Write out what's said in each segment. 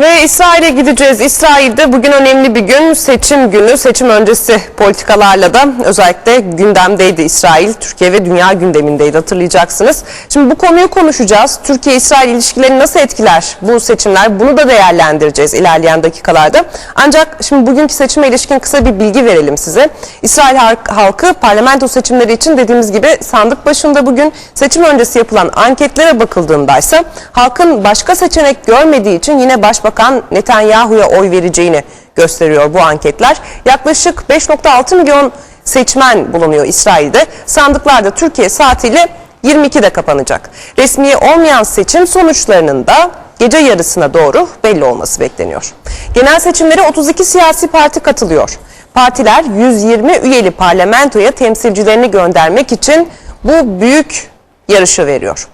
Ve İsrail'e gideceğiz. İsrail'de bugün önemli bir gün. Seçim günü. Seçim öncesi politikalarla da özellikle gündemdeydi İsrail. Türkiye ve dünya gündemindeydi hatırlayacaksınız. Şimdi bu konuyu konuşacağız. Türkiye-İsrail ilişkilerini nasıl etkiler bu seçimler? Bunu da değerlendireceğiz ilerleyen dakikalarda. Ancak şimdi bugünkü seçime ilişkin kısa bir bilgi verelim size. İsrail halk- halkı parlamento seçimleri için dediğimiz gibi sandık başında bugün seçim öncesi yapılan anketlere bakıldığındaysa halkın başka seçenek görmediği için yine Başbakan Netanyahu'ya oy vereceğini gösteriyor bu anketler. Yaklaşık 5.6 milyon seçmen bulunuyor İsrail'de. Sandıklar da Türkiye saatiyle 22'de kapanacak. Resmi olmayan seçim sonuçlarının da gece yarısına doğru belli olması bekleniyor. Genel seçimlere 32 siyasi parti katılıyor. Partiler 120 üyeli parlamentoya temsilcilerini göndermek için bu büyük yarışı veriyor.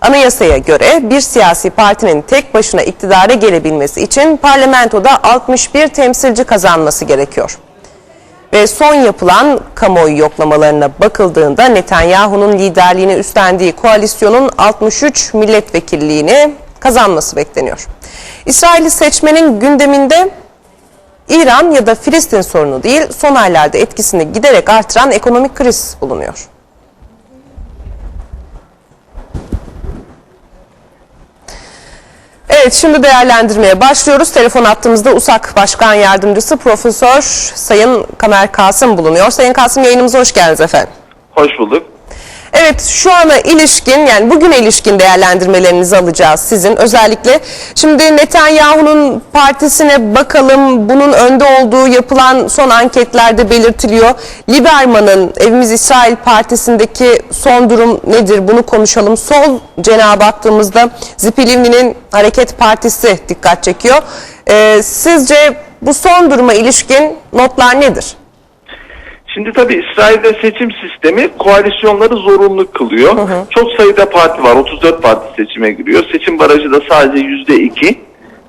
Anayasaya göre bir siyasi partinin tek başına iktidara gelebilmesi için parlamentoda 61 temsilci kazanması gerekiyor. Ve son yapılan kamuoyu yoklamalarına bakıldığında Netanyahu'nun liderliğini üstlendiği koalisyonun 63 milletvekilliğini kazanması bekleniyor. İsrailli seçmenin gündeminde İran ya da Filistin sorunu değil, son aylarda etkisini giderek artıran ekonomik kriz bulunuyor. Evet şimdi değerlendirmeye başlıyoruz. Telefon attığımızda USAK Başkan Yardımcısı Profesör Sayın Kamer Kasım bulunuyor. Sayın Kasım yayınımıza hoş geldiniz efendim. Hoş bulduk. Evet şu ana ilişkin yani bugüne ilişkin değerlendirmelerinizi alacağız sizin. Özellikle şimdi Netanyahu'nun partisine bakalım bunun önde olduğu yapılan son anketlerde belirtiliyor. Liberman'ın Evimiz İsrail Partisi'ndeki son durum nedir bunu konuşalım. Sol cenahı baktığımızda Zipilivni'nin Hareket Partisi dikkat çekiyor. Ee, sizce bu son duruma ilişkin notlar nedir? Şimdi tabii İsrail'de seçim sistemi koalisyonları zorunlu kılıyor. Çok sayıda parti var. 34 parti seçime giriyor. Seçim barajı da sadece %2.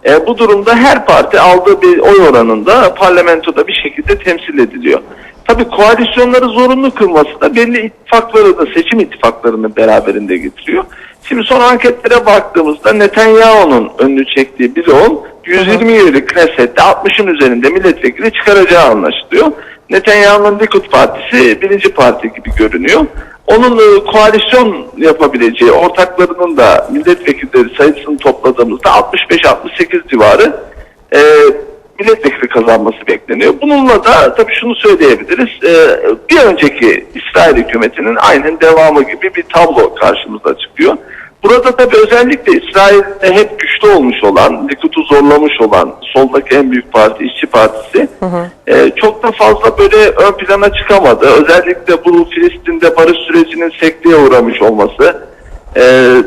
E, bu durumda her parti aldığı bir oy oranında parlamentoda bir şekilde temsil ediliyor. Tabii koalisyonları zorunlu kılması da belli ittifakları da seçim ittifaklarını beraberinde getiriyor. Şimdi son anketlere baktığımızda Netanyahu'nun önünü çektiği bir on 120 üyelik Knesset'te 60'ın üzerinde milletvekili çıkaracağı anlaşılıyor. Netanyahu'nun Likud Partisi birinci parti gibi görünüyor. Onun e, koalisyon yapabileceği ortaklarının da milletvekilleri sayısını topladığımızda 65-68 civarı e, milletvekili kazanması bekleniyor. Bununla da tabii şunu söyleyebiliriz. e, bir önceki İsrail hükümetinin aynen devamı gibi bir tablo karşımıza çıkıyor. Burada tabii özellikle İsrail'de hep güçlü olmuş olan, Likud'u zorlamış olan soldaki en büyük parti, İşçi Partisi e, çok da fazla böyle ön plana çıkamadı. Özellikle bu Filistin'de barış sürecinin sekteye uğramış olması, e,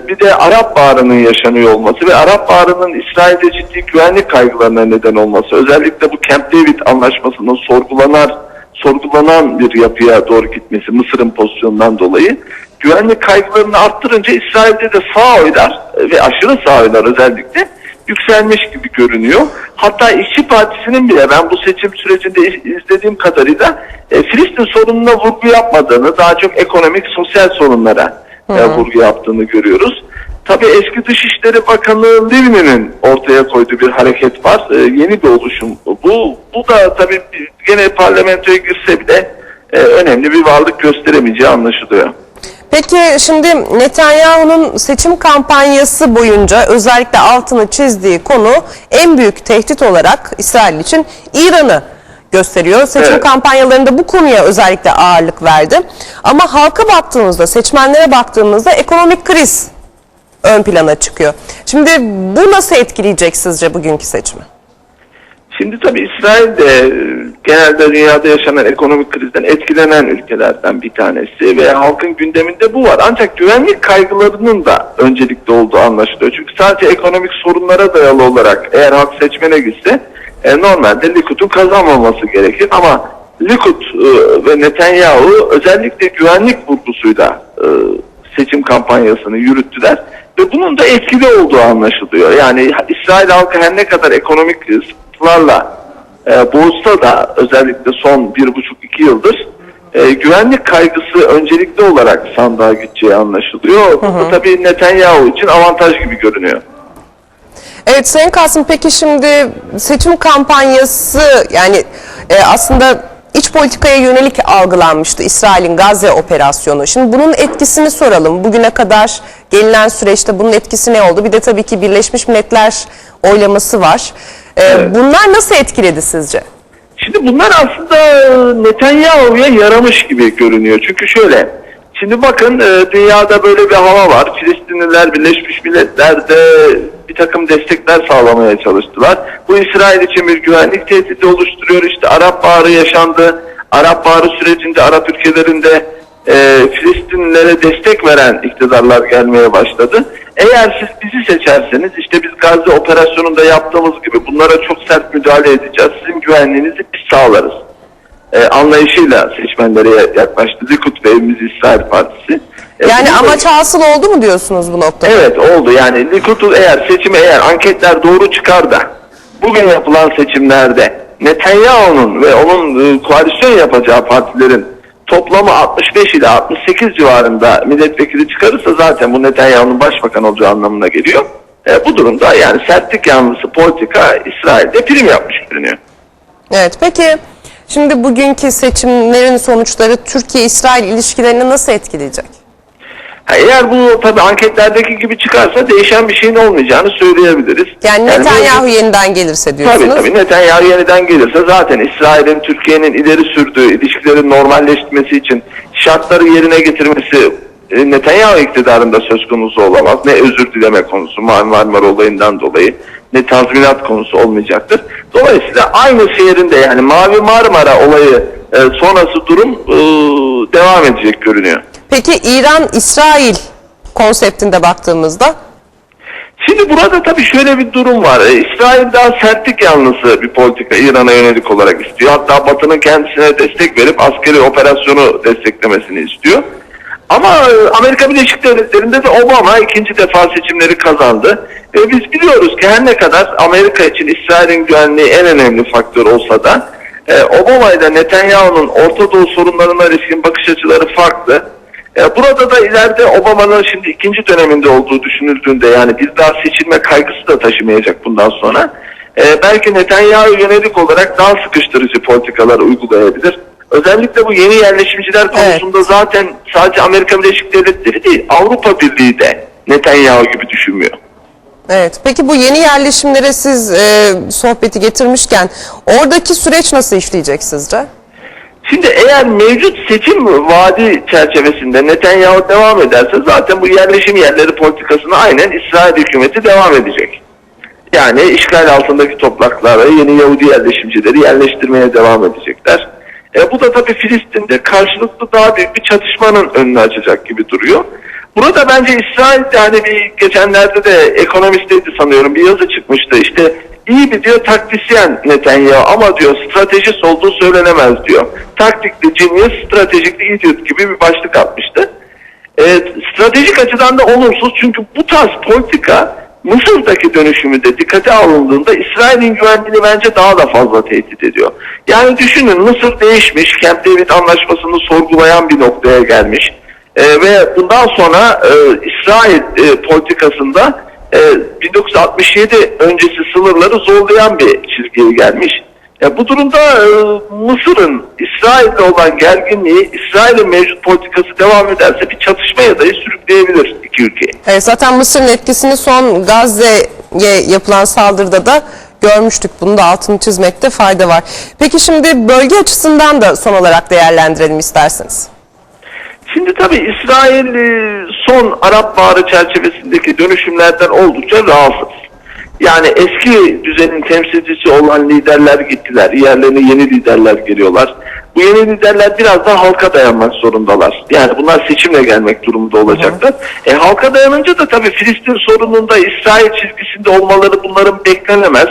bir de Arap Baharı'nın yaşanıyor olması ve Arap Baharı'nın İsrail'de ciddi güvenlik kaygılarına neden olması, özellikle bu Camp David anlaşmasının sorgulanar, sorgulanan bir yapıya doğru gitmesi Mısır'ın pozisyonundan dolayı güvenlik kaygılarını arttırınca İsrail'de de sağ oylar e, ve aşırı sağ oylar özellikle yükselmiş gibi görünüyor. Hatta İşçi Partisi'nin bile ben bu seçim sürecinde iz- izlediğim kadarıyla e, Filistin sorununa vurgu yapmadığını, daha çok ekonomik, sosyal sorunlara e, vurgu yaptığını görüyoruz. Tabii eski Dışişleri Bakanı Livni'nin ortaya koyduğu bir hareket var. E, yeni bir oluşum. Bu bu da tabii gene parlamentoya girse bile e, önemli bir varlık gösteremeyeceği anlaşılıyor. Peki şimdi Netanyahu'nun seçim kampanyası boyunca özellikle altını çizdiği konu en büyük tehdit olarak İsrail için İran'ı gösteriyor. Seçim Evet. kampanyalarında bu konuya özellikle ağırlık verdi. Ama halka baktığımızda, seçmenlere baktığımızda ekonomik kriz ön plana çıkıyor. Şimdi bu nasıl etkileyecek sizce bugünkü seçimi? Şimdi tabii İsrail de e, genelde dünyada yaşanan ekonomik krizden etkilenen ülkelerden bir tanesi ve halkın gündeminde bu var. Ancak güvenlik kaygılarının da öncelikli olduğu anlaşılıyor. Çünkü sadece ekonomik sorunlara dayalı olarak eğer halk seçmene gitse e, normalde Likud'un kazanmaması gerekir ama Likud e, ve Netanyahu özellikle güvenlik vurgusuyla e, seçim kampanyasını yürüttüler ve bunun da etkili olduğu anlaşılıyor. Yani İsrail halkı her ne kadar ekonomik sıkıntılarla e, boğuşsa da özellikle son bir buçuk iki yıldır e, güvenlik kaygısı öncelikli olarak sandığa gideceği anlaşılıyor. Bu da tabii Netanyahu için avantaj gibi görünüyor. Evet Sayın Kasım peki şimdi seçim kampanyası yani e, aslında iç politikaya yönelik algılanmıştı İsrail'in Gazze operasyonu. Şimdi bunun etkisini soralım. Bugüne kadar gelinen süreçte bunun etkisi ne oldu? Bir de tabii ki Birleşmiş Milletler oylaması var. E, Bunlar nasıl etkiledi sizce? Şimdi bunlar aslında Netanyahu'ya yaramış gibi görünüyor. Çünkü şöyle, şimdi bakın e, dünyada böyle bir hava var. Filistinliler Birleşmiş Milletler'de bir takım destekler sağlamaya çalıştılar. Bu İsrail için bir güvenlik tehdidi oluşturuyor. İşte Arap Baharı yaşandı. Arap Baharı sürecinde Arap ülkelerinde e, Filistinlilere destek veren iktidarlar gelmeye başladı. Eğer siz bizi seçerseniz işte biz Gazze operasyonunda yaptığımız gibi bunlara çok sert müdahale edeceğiz. Sizin güvenliğinizi biz sağlarız. E, anlayışıyla seçmenlere yaklaştı. Likud ve Evimiz İsrail Partisi. E, Yani bunu da- amaç hasıl oldu mu diyorsunuz bu noktada? Evet oldu yani Likud'un eğer seçimi eğer anketler doğru çıkar da bugün yapılan seçimlerde Netanyahu'nun ve onun e, koalisyon yapacağı partilerin toplamı 65 ile 68 civarında milletvekili çıkarırsa zaten bu Netanyahu'nun başbakan olacağı anlamına geliyor. E, bu durumda yani sertlik yanlısı politika İsrail'de prim yapmış görünüyor. Evet peki şimdi bugünkü seçimlerin sonuçları Türkiye-İsrail ilişkilerini nasıl etkileyecek? Ha, eğer bu tabii anketlerdeki gibi çıkarsa değişen bir şeyin olmayacağını söyleyebiliriz. Yani Netanyahu yeniden gelirse diyorsunuz. Tabii tabii Netanyahu yeniden gelirse zaten İsrail'in Türkiye'nin ileri sürdüğü ilişkilerin normalleşmesi için şartları yerine getirmesi e, Netanyahu iktidarında söz konusu olamaz. Ne özür dileme konusu Marmara olayından dolayı ne tazminat konusu olmayacaktır. Dolayısıyla aynı şehrinde yani Mavi Marmara olayı e, sonrası durum e, devam edecek görünüyor. Peki İran-İsrail konseptinde baktığımızda Şimdi burada tabii şöyle bir durum var. Ee, İsrail daha sertlik yanlısı bir politika İran'a yönelik olarak istiyor. Hatta Batı'nın kendisine destek verip askeri operasyonu desteklemesini istiyor. Ama e, Amerika Birleşik Devletleri'nde de Obama ikinci defa seçimleri kazandı. E, biz biliyoruz ki her ne kadar Amerika için İsrail'in güvenliği en önemli faktör olsa da e, Obama ile Netanyahu'nun Orta Doğu sorunlarına ilişkin bakış açıları farklı. E, Burada da ileride Obama'nın şimdi ikinci döneminde olduğu düşünüldüğünde yani bir daha seçilme kaygısı da taşımayacak bundan sonra. E, belki Netanyahu yönelik olarak daha sıkıştırıcı politikalar uygulayabilir. Özellikle bu yeni yerleşimciler konusunda zaten sadece Amerika Birleşik Devletleri değil Avrupa Birliği de Netanyahu gibi düşünmüyor. Evet. Peki bu yeni yerleşimlere siz e, sohbeti getirmişken oradaki süreç nasıl işleyecek sizce? Şimdi eğer mevcut seçim vaadi çerçevesinde Netanyahu devam ederse zaten bu yerleşim yerleri politikasına aynen İsrail hükümeti devam edecek. Yani işgal altındaki topraklara yeni Yahudi yerleşimcileri yerleştirmeye devam edecekler. E, bu da tabii Filistin'de karşılıklı daha büyük bir çatışmanın önünü açacak gibi duruyor. Burada bence İsrail yani bir geçenlerde de ekonomisteydi sanıyorum bir yazı çıkmıştı. İşte iyi bir diyor taktisyen Netanyahu ama diyor stratejist olduğu söylenemez diyor. Taktikli genius, stratejikli idiot gibi bir başlık atmıştı. E, stratejik açıdan da olumsuz çünkü bu tarz politika Mısır'daki dönüşümü de dikkate alındığında İsrail'in güvenliğini bence daha da fazla tehdit ediyor. Yani düşünün Mısır değişmiş, Camp David anlaşmasını sorgulayan bir noktaya gelmiş. E, ve bundan sonra e, İsrail e, politikasında e, 1967 öncesi sınırları zorlayan bir çizgiye gelmiş. Ya bu durumda e, Mısır'ın İsrail'le olan gerginliği İsrail'in mevcut politikası devam ederse bir çatışmaya dahi sürükleyebilir iki ülkeyi. Evet, zaten Mısır'ın etkisini son Gazze'ye yapılan saldırıda da görmüştük. Bunu da altını çizmekte fayda var. Peki şimdi bölge açısından da son olarak değerlendirelim isterseniz. Şimdi tabii İsrail e, son Arap Baharı çerçevesindeki dönüşümlerden oldukça rahatsız. Yani eski düzenin temsilcisi olan liderler gittiler. Yerlerine yeni liderler geliyorlar. Bu yeni liderler biraz daha halka dayanmak zorundalar. Yani bunlar seçimle gelmek durumunda olacaklar. E, halka dayanınca da tabii Filistin sorununda İsrail çizgisinde olmaları bunların beklenemez.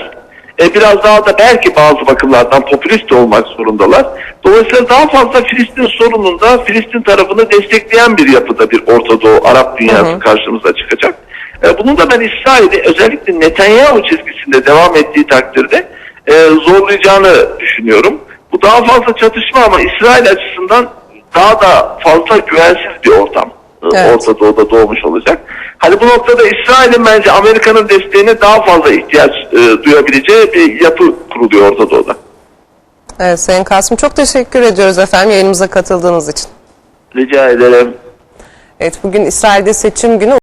E, biraz daha da belki bazı bakımlardan popülist olmak zorundalar. Dolayısıyla daha fazla Filistin sorununda Filistin tarafını destekleyen bir yapıda bir Orta Doğu Arap dünyası karşımıza çıkacak. E, bunun da ben İsrail'i özellikle Netanyahu çizgisinde devam ettiği takdirde e, zorlayacağını düşünüyorum. Bu daha fazla çatışma ama İsrail açısından daha da fazla güvensiz bir ortam e, Evet. Orta Doğu'da doğmuş olacak. Hani bu noktada İsrail'in bence Amerika'nın desteğine daha fazla ihtiyaç e, duyabileceği bir yapı kuruluyor Orta Doğu'da. Evet Sayın Kasım çok teşekkür ediyoruz efendim yayınımıza katıldığınız için. Rica ederim. Evet bugün İsrail'de seçim günü.